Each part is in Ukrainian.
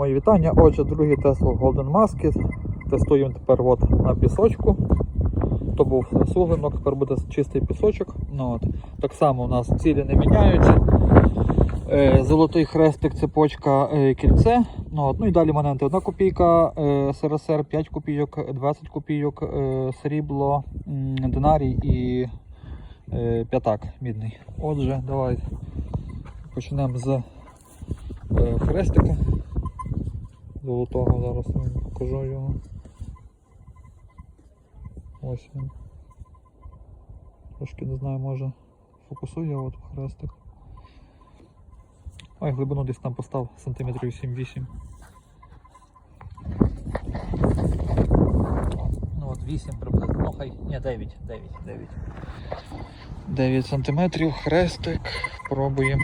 Мої вітання. Отже, другий Tesla Golden Mask. Тестуємо тепер от на пісочку. То був суглинок, тепер буде чистий пісочок. Ну, от. Так само у нас цілі не міняються. Е, Золотий хрестик, цепочка, е, кільце. Ну, от. ну і далі монети. 1 копійка, е, СРСР 5 копійок, 20 копійок, срібло, динарій і п'ятак мідний. Отже, давай почнемо з хрестика золотого. Зараз вам покажу його. Ось він. Трошки не знаю, може фокусує от хрестик. Ой, глибину десь там постав сантиметрів 7-8. Ну от 8 приблизно, ну хай, ні, 9, 9, 9. 9 сантиметрів, хрестик, пробуємо.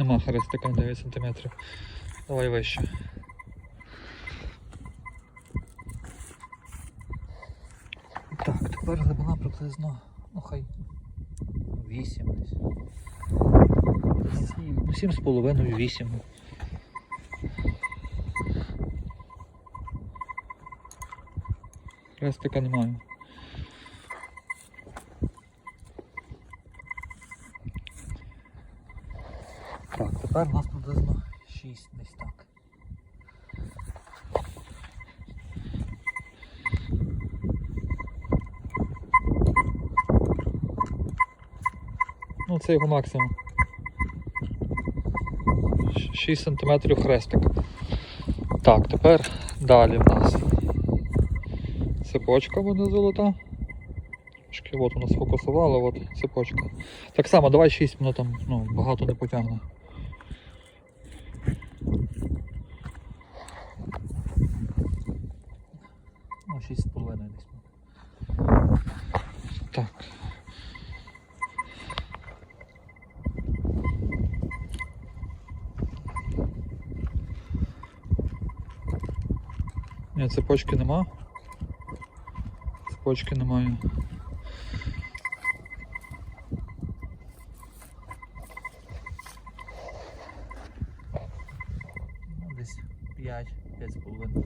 Нема хрестика на 9 сантиметрів. Давай вище. Так, тепер глибина приблизно, ну хай 8 десь. Ну, 7 з половиною 8. Хрестика немає. Тепер у нас приблизно 6 десь так. Ну, це його максимум. 6 см хрестик. Так, тепер далі в нас цепочка буде золота. Трошки от у нас фокусувала, от цепочка. Так само, давай 6, воно ну, багато не потягне. Ну, 6,5 десь. Так. Ні, цепочки нема. Цепочки немає. Десь 5, 5,5.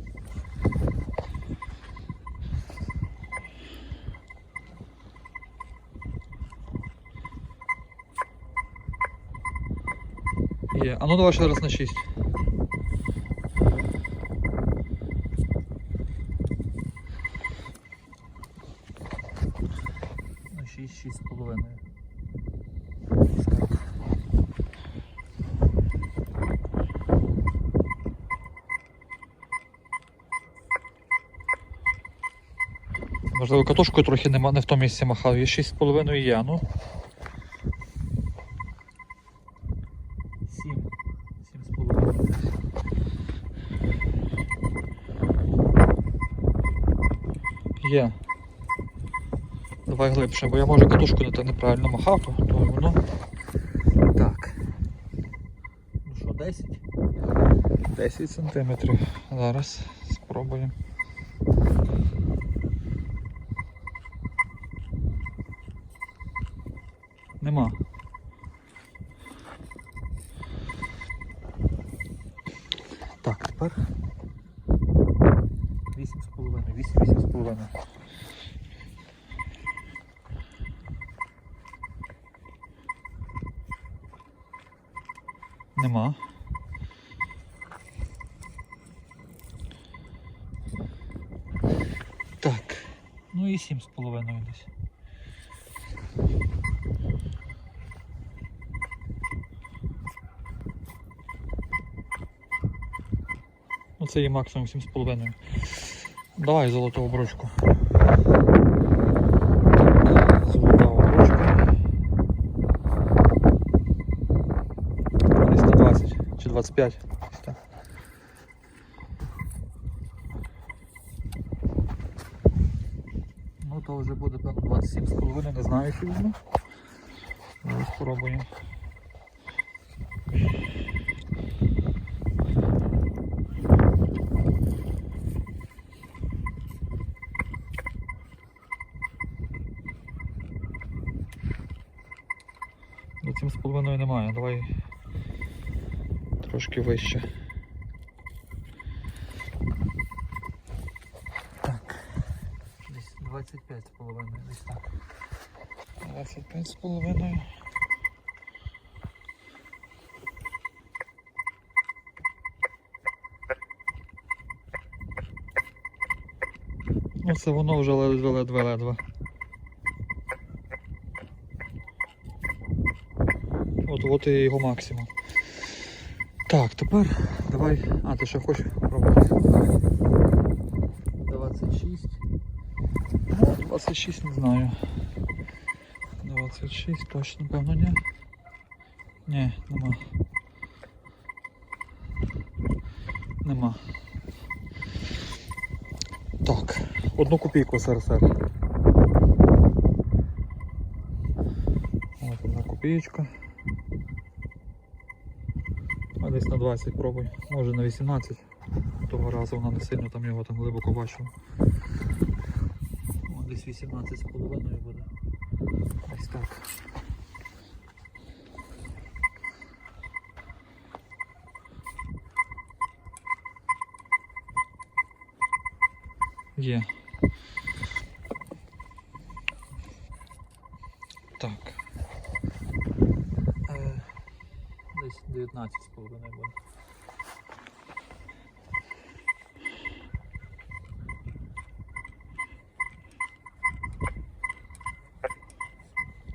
Є. А ну давай ще раз на 6. На 6, 6 з половиною. Можливо, катушкою трохи нема, не в тому місці махав. Є 6,5 є, ну. 7. 7,5. Є. Давай глибше, бо я може катушку не неправильно махав, то, то воно. Так. Ну що, 10? 10 сантиметрів. Зараз спробуємо. Нема. 8,5, 8, 8,5. Нема. Так. Ну і 7,5 десь. Ну це є максимум 7,5. Давай золоту обручку. Так, золота обручка. Десь на 20 чи 25. Ну то вже буде певно 27,5, не знаю, що візьму. Спробуємо. 27,5 немає. Давай трошки вище. Так. Десь 25,5, десь так. 25,5. Ну це воно вже ледве-ледве-ледве. І його максимум. Так, тепер давай. А, ти ще хочеш пробувати? 26. Ну, 26 не знаю. 26 точно, певно, ні. Ні, нема. Нема. Так, одну копійку СРСР. Ось одна копієчка. А десь на 20 пробуй. Може на 18. Того разу вона не сильно там його там глибоко бачила. О, десь 18 з половиною буде. Ось так. Є. Так. Е, десь 19 з половиною буде.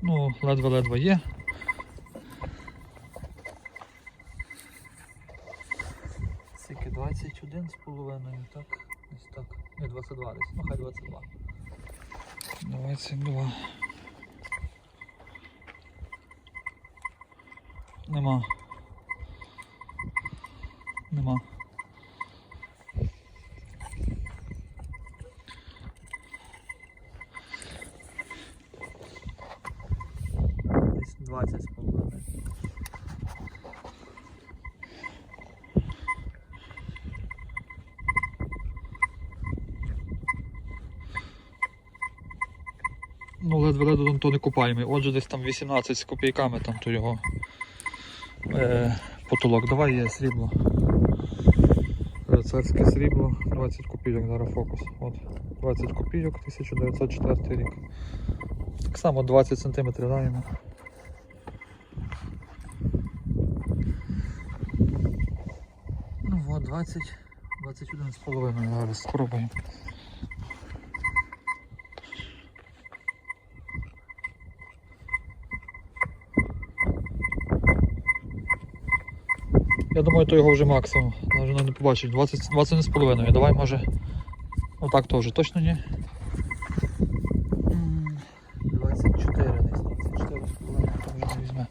Ну, ледве-ледве є. Скільки 21 з половиною, так? Десь так. Не 22 десь. Ну хай 22. 22. Нема. Нема. Десь 20 з половиною. Ну, ледве-ледве то не купаємий. Отже, десь там 18 з копійками, там то його е, потолок. Давай є срібло. Царське срібло, 20 копійок, зараз фокус. От, 20 копійок, 1904 рік. Так само 20 см даємо. Ну от 20, 21 з половиною зараз спробуємо. Я думаю, то його вже максимум. Навіть не побачить. 20, 20 з половиною. Давай може. Отак теж точно ні. М, 24 десь, 24 з половиною то вже не візьме.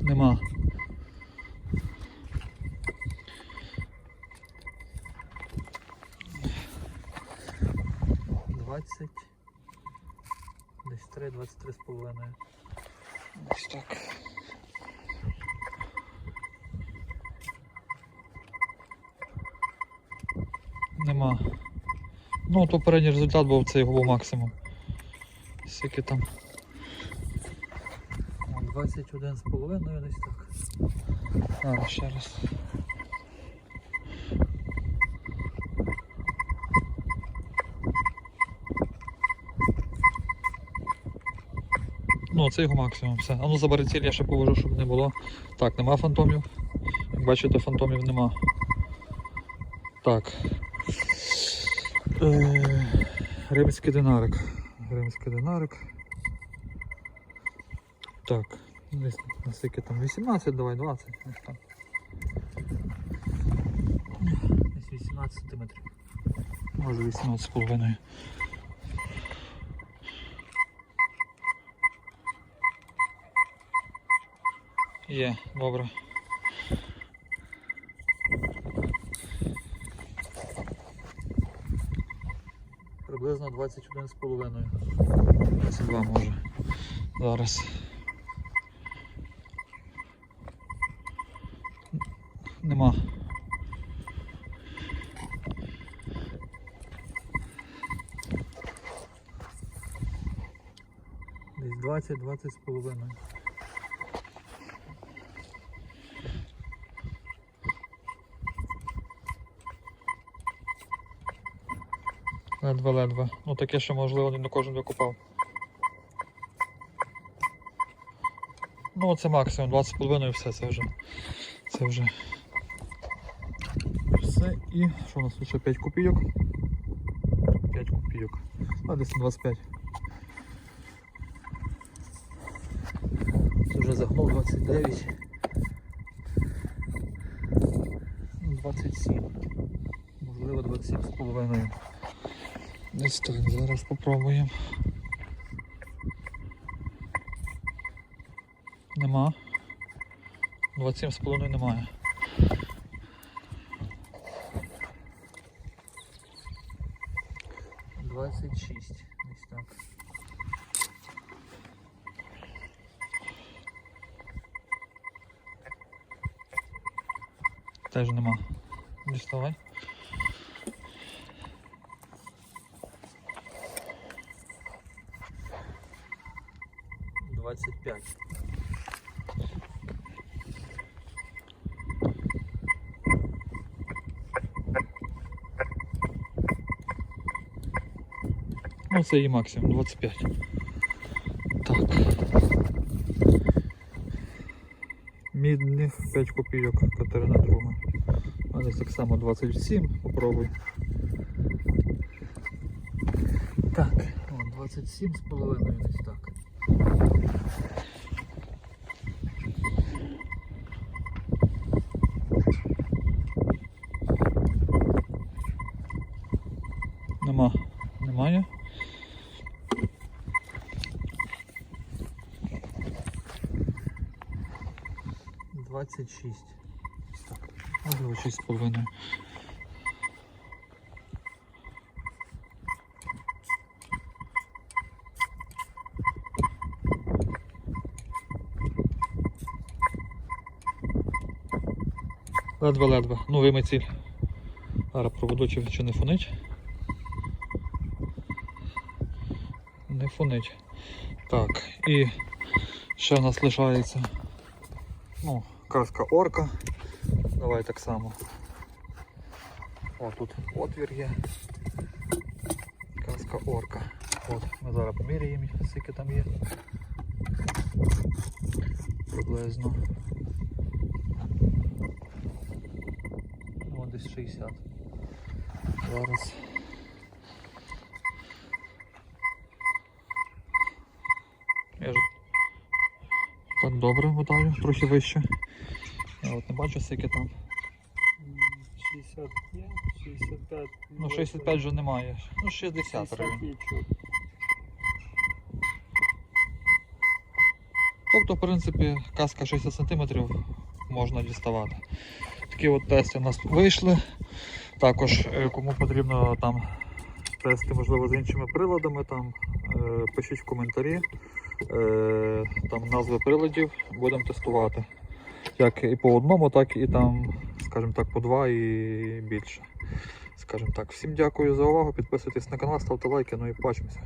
Нема. Двадцять. Десь 3, 23 з половиною. Ось так. Нема. Ну, то передній результат був це його був максимум. Скільки там. О, 21 з половиною десь так. А, ще раз. Ну, це його максимум. Все. А ну забери ціль, я ще положу, щоб не було. Так, нема фантомів. Як бачите, фантомів нема. Так. Е, Римський динарик. Римський динарик. Так. Десь наскільки там 18, давай 20. Ось так. Десь 18 сантиметрів. Може 18 з половиною. Є, добре. Приблизно 21 з половиною. 22 може. Зараз. Нема. Десь 20-20 з половиною. Ледве-ледве. Ну таке, що можливо не кожен викупав. Ну це максимум 20,5 і все, це вже. Це вже. Все і що у нас ще 5 копійок? 5 копійок. А десь 25. Це вже загнув 29. Ну, 27. Можливо 27 з половиною. Десь так, зараз попробуємо. Нема. 27 з немає. Двадцять шість. Десь так. Теж нема. Діставай. Двадцять п'ять. Ну, це і максимум 25. Так. Мідних 5 копійок Катерина друга. А десь так само 27, попробуй. Так, о, 27 з половиною десь так. Нема. Немає. Двадцять шість. Так, можливо, шість з половиною. Ледве-ледве. Ну, вийми ціль. Зараз проведу, чи, не фонить. Не фонить. Так, і ще в нас лишається ну, казка орка. Давай так само. О, тут отвір є. Казка орка. От, ми зараз поміряємо, скільки там є. Приблизно. О, десь 60. Зараз. Я ж так добре видаю, трохи вище. Я от не бачу, скільки там. 65, 65. Ну, 65 вже немає. Ну, 60 район. Тобто, в принципі, каска 60 см можна діставати. Такі от тести у нас вийшли. Також, е, кому потрібно там тести, можливо, з іншими приладами, там, е, пишіть в коментарі. Е, Там назви приладів будемо тестувати. Як і по одному, так і там, скажімо так, по два і більше. Скажімо так, всім дякую за увагу. Підписуйтесь на канал, ставте лайки, ну і бачимося.